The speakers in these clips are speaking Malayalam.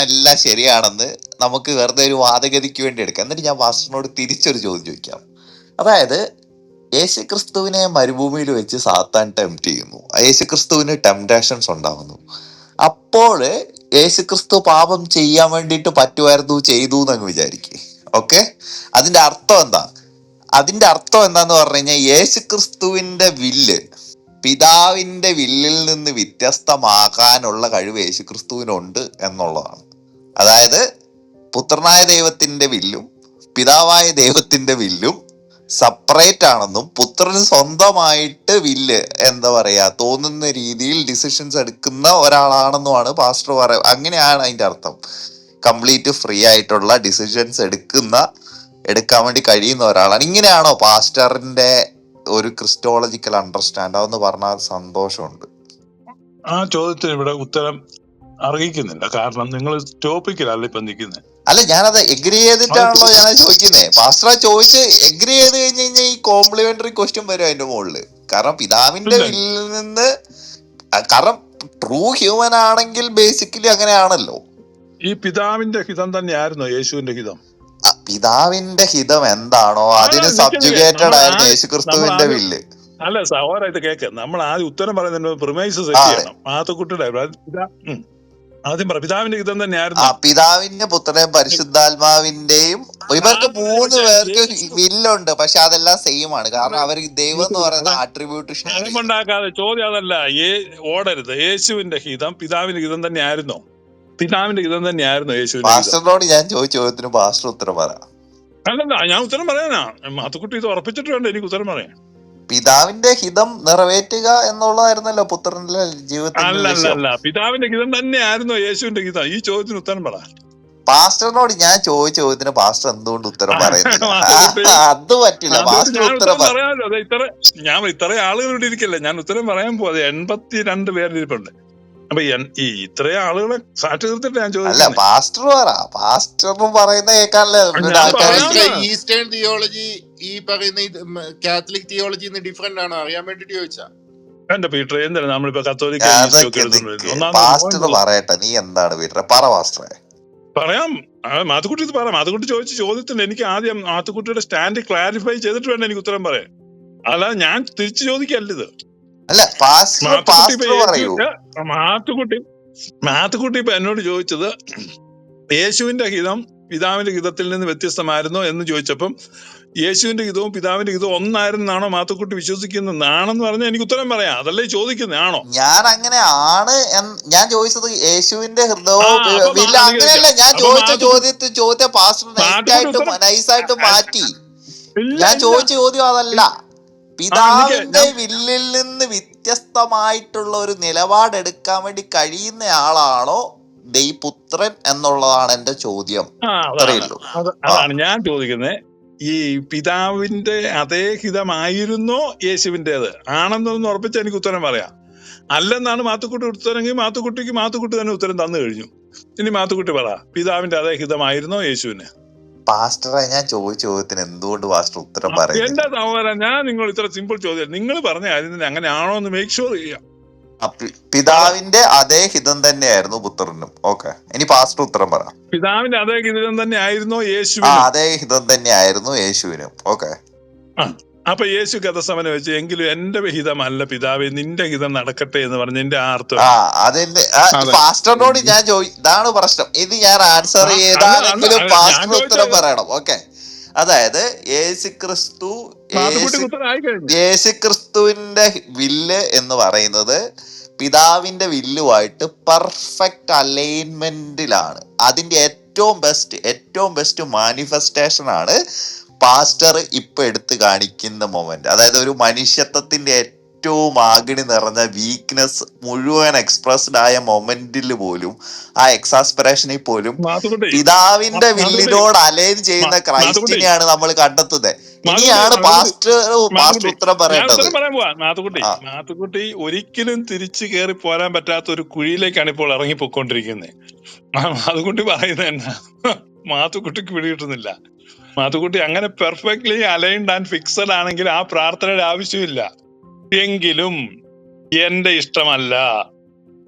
എല്ലാം ശരിയാണെന്ന് നമുക്ക് വെറുതെ ഒരു വാദഗതിക്ക് വേണ്ടി എടുക്കാം. എന്നിട്ട് ഞാൻ പാസ്റ്ററിനോട് തിരിച്ചൊരു ചോദ്യം ചോദിക്കാം. അതായത് യേശു ക്രിസ്തുവിനെ മരുഭൂമിയിൽ വെച്ച് സാത്താൻ ടെംപ്റ്റ് ചെയ്യുന്നു. യേശു ക്രിസ്തുവിന് ടെംപ്റ്റേഷൻസ് ഉണ്ടാകുന്നു അപ്പോൾ യേശു ക്രിസ്തു പാപം ചെയ്യാൻ വേണ്ടിയിട്ട് പറ്റുമായിരുന്നു ചെയ്തു എന്നങ്ങ് വിചാരിക്കേ. ഓക്കെ അതിന്റെ അർത്ഥം എന്താ? അതിന്റെ അർത്ഥം എന്താന്ന് പറഞ്ഞു കഴിഞ്ഞാൽ യേശു ക്രിസ്തുവിന്റെ വില്ല് പിതാവിന്റെ വില്ലിൽ നിന്ന് വ്യത്യസ്തമാകാനുള്ള കഴിവ് യേശുക്രിസ്തുവിനുണ്ട് എന്നുള്ളതാണ്. അതായത് പുത്രനായ ദൈവത്തിന്റെ വില്ലും പിതാവായ ദൈവത്തിന്റെ വില്ലും സെപ്പറേറ്റ് ആണെന്നും പുത്രന് സ്വന്തമായിട്ട് വില്ല് എന്താ പറയുക തോന്നുന്ന രീതിയിൽ ഡിസിഷൻസ് എടുക്കുന്ന ഒരാളാണെന്നുമാണ് പാസ്റ്റർ പറ അങ്ങനെയാണ് അതിന്റെ അർത്ഥം. കംപ്ലീറ്റ് ഫ്രീ ആയിട്ടുള്ള ഡിസിഷൻസ് എടുക്കുന്ന എടുക്കാൻ വേണ്ടി കഴിയുന്ന ഒരാളാണ്. ഇങ്ങനെയാണോ പാസ്റ്ററിന്റെ ഒരു ക്രിസ്റ്റോളജിക്കൽ അണ്ടർസ്റ്റാൻഡ് അതെന്ന് പറഞ്ഞാൽ സന്തോഷമുണ്ട്. ആ ചോദ്യത്തിന് ഇവിടെ ഉത്തരം അറിയിക്കുന്നില്ല കാരണം നിങ്ങൾ ടോപ്പിക്കിലല്ല ഇപ്പൊ നിൽക്കുന്നത് അല്ല ഞാനത് എഗ്രി ചെയ്തിട്ടാണല്ലോ ഞാൻ ചോദിക്കുന്നത് പാസ്റ്റർ ചോദിച്ച് എഗ്രി ചെയ്ത് കഴിഞ്ഞ് കഴിഞ്ഞാൽ ഈ കോംപ്ലിമെന്ററി ക്വസ്റ്റ്യൻ വരും അതിന്റെ മുകളിൽ. കാരണം പിതാവിന്റെ. വില്ലിൽ നിന്ന് കാരണം ട്രൂ ഹ്യൂമൻ ആണെങ്കിൽ ബേസിക്കലി അങ്ങനെയാണല്ലോ. ഈ പിതാവിന്റെ ഹിതം തന്നെയായിരുന്നു യേശുവിന്റെ ഹിതം. പിതാവിന്റെ ഹിതം എന്താണോ അതിന്. സബ്ജുഗേറ്റഡ് ആയിരുന്നു യേശുക്രിസ്തുവിന്റെ വില്ല്. അല്ല സഹോദരായിട്ട് കേക്ക്. നമ്മൾ ആദ്യം ഉത്തരം പറയുന്നത് പ്രിമൈസ് സെറ്റ് ചെയ്യണം. ആദ്യം പറ പിതാവിന്റെ ഹിതം തന്നെയായിരുന്നു പിതാവിന്റെ പുത്രനെയും പരിശുദ്ധാത്മാവിന്റെയും ഇവർക്ക് മൂന്ന് പേർക്ക് വില്ലുണ്ട്. പക്ഷെ അതെല്ലാം സെയിം ആണ്. കാരണം അവർ ദൈവം എന്ന് പറയുന്ന ആട്രിബ്യൂട്ട് ഉണ്ടാക്കാതെ ചോദ്യം അതല്ല ഓടരുത്. യേശുവിന്റെ ഹിതം പിതാവിന്റെ ഹിതം തന്നെയായിരുന്നോ പിതാവിന്റെ ഹിതം തന്നെയായിരുന്നു യേശുവിന്റെ പാസ്റ്ററിനോട് ഞാൻ ചോദിച്ച ചോദ്യത്തിന് പാസ്റ്റർ ഉത്തരം പറ. അല്ലല്ല ഞാൻ ഉത്തരം പറയാനാ. മാത്തുക്കുട്ടി ഇത് ഉറപ്പിച്ചിട്ട് വേണ്ട എനിക്ക് ഉത്തരം പറയാൻ. പിതാവിന്റെ ഹിതം നിറവേറ്റുക എന്നുള്ളതായിരുന്നല്ലോ പുത്രന്റെ ജീവിതത്തിൽ അല്ല അല്ല ലക്ഷ്യം. അല്ല പിതാവിന്റെ ഹിതം തന്നെയായിരുന്നു യേശുവിന്റെ ഹിതം. ഈ ചോദ്യത്തിന് ഉത്തരം പറ. പാസ്റ്ററിനോട് ഞാൻ ചോദിച്ച ചോദ്യത്തിന് പാസ്റ്റർ എന്തുകൊണ്ട് ഉത്തരം പറയുന്നില്ല? അത് പറ്റില്ല. പാസ്റ്റർ ഉത്തരം പറയാമല്ലോ ഇത്ര ഞാൻ ഇത്ര ആളുകളോട് ഇരിക്കല്ലേ. ഞാൻ ഉത്തരം പറയാൻ പോവാതെ എൺപത്തി രണ്ട് പേരിരിപ്പുണ്ട് അപ്പൊ ഈ ഇത്രയും ആളുകളെ സാക്ഷി നിർത്തിട്ട് ഞാൻ അല്ല ചോദിക്കുന്നത് പാസ്റ്റർ പറ പാസ്റ്റർ പറയുന്ന കേൾക്കാനല്ലേ. ഈസ്റ്റേൺ തിയോളജി ഈ പറയുന്ന കാത്തലിക് തിയോളജി ഡിഫറെന്റ് ആണോ? അറിയാൻ വേണ്ടിട്ട് ചോദിച്ചാ. എന്റെ പീറ്റർ എന്തിനാ നമ്മളിപ്പോ കത്തോലിക്ക പറയട്ടെ. നീ എന്താണ് വീട്ടിലെ? പറ പാസ്റ്ററെ പറയാം. ആ, മാത്തുക്കുട്ടി ഇത് പറയാം മാത്തുക്കുട്ടി ചോദിച്ച ചോദ്യത്തിന് എനിക്ക് ആദ്യം മാത്തുക്കുട്ടിയുടെ സ്റ്റാൻഡ് ക്ലാരിഫൈ ചെയ്തിട്ട് വേണം എനിക്ക് ഉത്തരം പറയാം അല്ലാതെ ഞാൻ തിരിച്ചു ചോദിക്കല്ല ഇത്. അല്ല പാസ്റ്റർ പറയൂ. മാത്തുക്കുട്ടി. മാത്തുക്കുട്ടി ഇപ്പൊ എന്നോട് ചോദിച്ചത് യേശുവിന്റെ ഹിതം പിതാവിന്റെ ഹിതത്തിൽ നിന്ന് വ്യത്യസ്തമായിരുന്നോ എന്ന് ചോദിച്ചപ്പം യേശുവിന്റെ ഹിതവും പിതാവിന്റെ ഹിതവും ഒന്നായിരുന്നാണോ മാത്തുക്കുട്ടി വിശ്വസിക്കുന്നതാണെന്ന് പറഞ്ഞാൽ എനിക്ക് ഉത്തരം പറയാം. അതല്ലേ ചോദിക്കുന്നത് ആണോ ഞാൻ അങ്ങനെ ആണ് ഞാൻ ചോദിച്ചത് യേശുവിന്റെ ഹൃദയവും അങ്ങനെയല്ല. ഞാൻ ചോദിച്ച ചോദ്യത്തെ ചോദ്യത്തെ ചോദ്യ പാസ്റ്റർ നൈസായിട്ട് മാറ്റി. ഞാൻ ചോദിച്ച ചോദ്യം അതല്ല. പിതാവിന്റെ വില്ലിൽ നിന്ന് വ്യത്യസ്തമായിട്ടുള്ള ഒരു നിലപാടെടുക്കാൻ വേണ്ടി കഴിയുന്ന ആളാണോ ദൈപുത്രൻ എന്നുള്ളതാണ് എന്റെ ചോദ്യം. അറിയുള്ളൂ. അതാണ് ഞാൻ ചോദിക്കുന്നത് ഈ പിതാവിന്റെ അതേ ഹിതമായിരുന്നോ യേശുവിന്റേത് ആണെന്നൊന്ന് ഉറപ്പിച്ച് എനിക്ക് ഉത്തരം പറയാം. അല്ലെന്നാണ് മാത്തുക്കുട്ടി ഉത്തരമെങ്കിൽ മാത്തുക്കുട്ടിക്ക് മാത്തുക്കുട്ടി തന്നെ ഉത്തരം തന്നു കഴിഞ്ഞു. ഇനി മാത്തുക്കുട്ടി പറ പിതാവിന്റെ അതേ ഹിതമായിരുന്നോ യേശുവിന്? പാസ്റ്ററെ ഞാൻ ചോദിച്ച ചോദ്യത്തിന് എന്തുകൊണ്ട് പാസ്റ്റർ ഉത്തരം പറയും എന്റെ സഹോദരൻ ഞാൻ നിങ്ങൾ ഇത്ര സിമ്പിൾ ചോദ്യം നിങ്ങൾ പറഞ്ഞ കാര്യം തന്നെ അങ്ങനെയാണോ എന്ന് മേക്ക് ഷുവർ ചെയ്യാം. പിതാവിന്റെ അതേ ഹിതം തന്നെയായിരുന്നു പുത്രനും. ഓക്കെ. ഇനി പാസ്റ്റർ ഉത്തരം പറ. പിതാവിന്റെ അതേ ഹിതം തന്നെ ആയിരുന്നു യേശുവിന്. അതേ ഹിതം തന്നെയായിരുന്നു യേശുവിനും. ഓക്കെ. അപ്പൊ യേശു കഥ ഗതസമനം വെച്ച് എങ്കിലും എന്റെ അല്ല പിതാവേ നിന്റെ ഹിതം നടക്കട്ടെ എന്ന് പറഞ്ഞ എന്റെ ആർത്ഥം ആ അതിന്റെ. പാസ്റ്ററിനോട് ഞാൻ ചോദി ഇതാണ് പ്രശ്നം. ഇത് ഞാൻ ആൻസർ ചെയ്താണെങ്കിലും പാസ്റ്റർ ഉത്തരം പറയണം ഓക്കെ. അതായത് യേശു ക്രിസ്തു യേശു ക്രിസ്തുവിന്റെ വില്ല് എന്ന് പറയുന്നത് പിതാവിന്റെ വില്ലുമായിട്ട് പെർഫെക്റ്റ് അലൈൻമെന്റിലാണ് അതിന്റെ ഏറ്റവും ബെസ്റ്റ് ഏറ്റവും ബെസ്റ്റ് മാനിഫെസ്റ്റേഷൻ ആണ് പാസ്റ്റർ ഇപ്പൊ എടുത്തു കാണിക്കുന്ന മൊമെന്റ് അതായത് ഒരു മനുഷ്യത്വത്തിന്റെ ഏറ്റവും ആഗിണി നിറഞ്ഞ വീക്ക്നെസ് മുഴുവൻ എക്സ്പ്രസ്ഡ് ആയ മൊമെന്റിൽ പോലും ആ എക്സാസ്പിറേഷനിൽ പോലും പിതാവിന്റെ വില്ലിനോട് അലൈൻ ചെയ്യുന്ന ക്രൈസ്റ്റിനെയാണ് നമ്മൾ കണ്ടെത്തുന്നത്. ഇനിയാണ് പാസ്റ്റർ പാസ്റ്റർ ഉത്തരം പറയേണ്ടത്. നാത്തുകുട്ടി ഒരിക്കലും തിരിച്ചു കയറി പോരാൻ പറ്റാത്ത ഒരു കുഴിയിലേക്കാണ് ഇപ്പോൾ ഇറങ്ങി പൊക്കോണ്ടിരിക്കുന്നത് മാത്തുക്കുട്ടി പറയുന്നത് എന്നാ? മാത്തുക്കുട്ടിക്ക് പിടികിട്ടുന്നില്ല മാത്തുക്കുട്ടി അങ്ങനെ പെർഫെക്റ്റ്ലി അലൈൻഡ് ആൻഡ് ഫിക്സഡ് ആണെങ്കിൽ ആ പ്രാർത്ഥനയുടെ ആവശ്യമില്ല. എങ്കിലും എന്റെ ഇഷ്ടമല്ല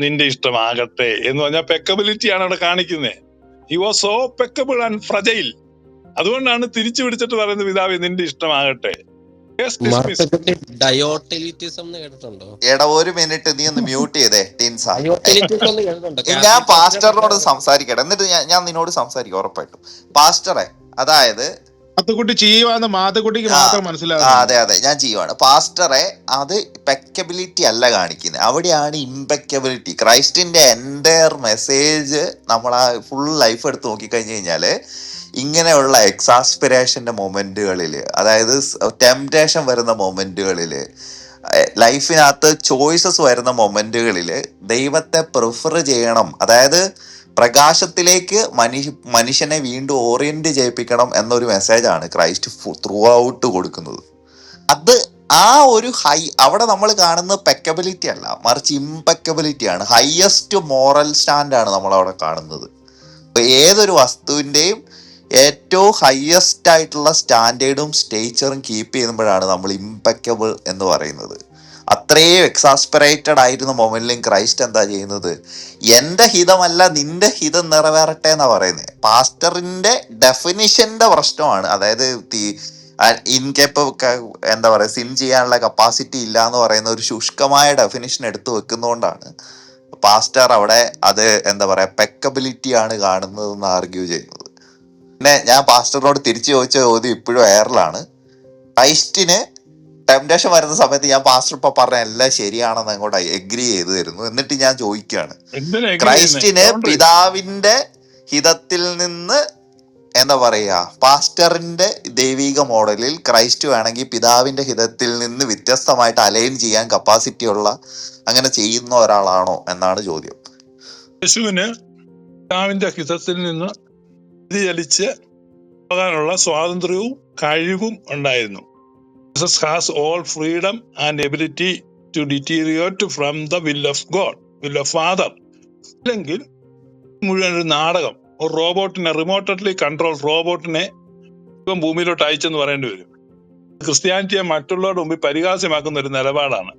നിന്റെ ഇഷ്ടമാകട്ടെ എന്ന് പറഞ്ഞാൽ പെക്കബിലിറ്റി ആണ് അവിടെ കാണിക്കുന്നത് he was so peccable and fragile അതുകൊണ്ടാണ് തിരിച്ചു പിടിച്ചിട്ട് പറയുന്നത് പിതാവ് നിന്റെ ഇഷ്ടമാകട്ടെ. എടാ ഒരു മിനിറ്റ് നീ ഒന്ന് മ്യൂട്ട് ചെയ്തേ ടീൻസ. ഞാൻ പാസ്റ്ററിനോട് സംസാരിക്കട്ടെ. എന്നിട്ട് ഞാൻ നിന്നോട് സംസാരിക്കും ഉറപ്പായിട്ടും. പാസ്റ്ററെ അതായത് മാത്തുക്കുട്ടി ചെയ്യുവാന്ന് മാത്തുക്കുട്ടിക്ക് ആ, മാത്രം മനസ്സിലാവും അതെ അതെ. ഞാൻ ചെയ്യുവാണ്. പാസ്റ്ററെ അത് പെക്കബിലിറ്റി അല്ല കാണിക്കുന്നത്. അവിടെയാണ് ഇമ്പെക്കബിലിറ്റി ക്രൈസ്റ്റിന്റെ എന്റയർ മെസ്സേജ് നമ്മൾ ആ ഫുൾ ലൈഫ് എടുത്ത് നോക്കിക്കഴിഞ്ഞ് കഴിഞ്ഞാൽ ഇങ്ങനെയുള്ള എക്സാസ്പിറേഷന്റെ മൊമെന്റുകളിൽ അതായത് ടെംപ്റ്റേഷൻ വരുന്ന മൊമെന്റുകളിൽ ലൈഫിനകത്ത് ചോയ്സസ് വരുന്ന മൊമെന്റുകളിൽ ദൈവത്തെ പ്രിഫർ ചെയ്യണം. അതായത് പ്രകാശത്തിലേക്ക് മനുഷ്യ മനുഷ്യനെ വീണ്ടും ഓറിയന്റ് ചെയ്യിപ്പിക്കണം എന്നൊരു മെസ്സേജാണ് ക്രൈസ്റ്റ് ത്രൂ ഔട്ട് കൊടുക്കുന്നത്. അത് ആ ഒരു ഹൈ അവിടെ നമ്മൾ കാണുന്ന പെക്കബിലിറ്റി അല്ല മറിച്ച് ഇമ്പെക്കബിലിറ്റി ആണ്. ഹയസ്റ്റ് മോറൽ സ്റ്റാൻഡാണ് നമ്മൾ അവിടെ കാണുന്നത്. ഏതൊരു വസ്തുവിന്റെയും ഏറ്റവും ഹയസ്റ്റ് ആയിട്ടുള്ള സ്റ്റാൻഡേർഡും സ്റ്റേച്ചറും കീപ്പ് ചെയ്യുമ്പോഴാണ് നമ്മൾ ഇമ്പെക്കബിൾ എന്ന് പറയുന്നത്. അത്രയും എക്സാസ്പിറേറ്റഡ് ആയിരുന്ന മൊമെന്റിലും ക്രൈസ്റ്റ് എന്താ ചെയ്യുന്നത്? എന്റെ ഹിതമല്ല നിന്റെ ഹിതം നിറവേറട്ടെ എന്നാ പറയുന്നത് പാസ്റ്ററിന്റെ ഡെഫിനിഷന്റെ പ്രശ്നമാണ്. അതായത് ഇൻകേപ്പ് എന്താ പറയുക സിൻ ചെയ്യാനുള്ള കപ്പാസിറ്റി ഇല്ല എന്ന് പറയുന്ന ഒരു ശുഷ്കമായ ഡെഫിനിഷൻ എടുത്തു വെക്കുന്നതുകൊണ്ടാണ് പാസ്റ്റർ അവിടെ അത് എന്താ പറയുക പെക്കബിലിറ്റി ആണ് കാണുന്നതെന്ന് ആർഗ്യൂ ചെയ്യുന്നത്. പിന്നെ ഞാൻ പാസ്റ്ററിനോട് തിരിച്ചു ചോദിച്ച ചോദ്യം ഇപ്പോഴും എയറിലാണ് ക്രൈസ്റ്റിന് ടെംപ്ടേഷൻ വരുന്ന സമയത്ത് ഞാൻ പാസ്റ്റർ ഇപ്പൊ പറഞ്ഞ എല്ലാം ശരിയാണെന്ന് അങ്ങോട്ട് എഗ്രി ചെയ്തു തരുന്നു. എന്നിട്ട് ഞാൻ ചോദിക്കുകയാണ്. ക്രൈസ്റ്റിന് പിതാവിന്റെ ഹിതത്തിൽ നിന്ന് എന്താ പറയാ പാസ്റ്ററിന്റെ ദൈവിക മോഡലിൽ ക്രൈസ്റ്റ് വേണമെങ്കിൽ പിതാവിന്റെ ഹിതത്തിൽ നിന്ന് വ്യത്യസ്തമായിട്ട് അലൈൻ ചെയ്യാൻ കപ്പാസിറ്റി ഉള്ള അങ്ങനെ ചെയ്യുന്ന ഒരാളാണോ എന്നാണ് ചോദ്യം. യേശുവിന് പിതാവിന്റെ ഹിതത്തിൽ നിന്ന് വ്യതിചലിച്ച് പോകാനുള്ള സ്വാതന്ത്ര്യവും കഴിവും ഉണ്ടായിരുന്നു. Jesus has all freedom and ability to deteriorate from the will of God will of father അല്ലെങ്കിൽ മുഴുവൻ ഒരു നാടകം. ഒരു റോബോട്ടിനെ റിമോട്ടലി കൺട്രോൾ റോബോട്ടിനെ ഇപ്പം ഭൂമിയിലോട്ട് അയച്ചെന്ന് പറയേണ്ടി വരും. ക്രിസ്ത്യാനിറ്റിയെ മറ്റുള്ളവരുടെ മുമ്പിൽ പരിഹാസ്യമാക്കുന്ന ഒരു നിലപാടാണ്.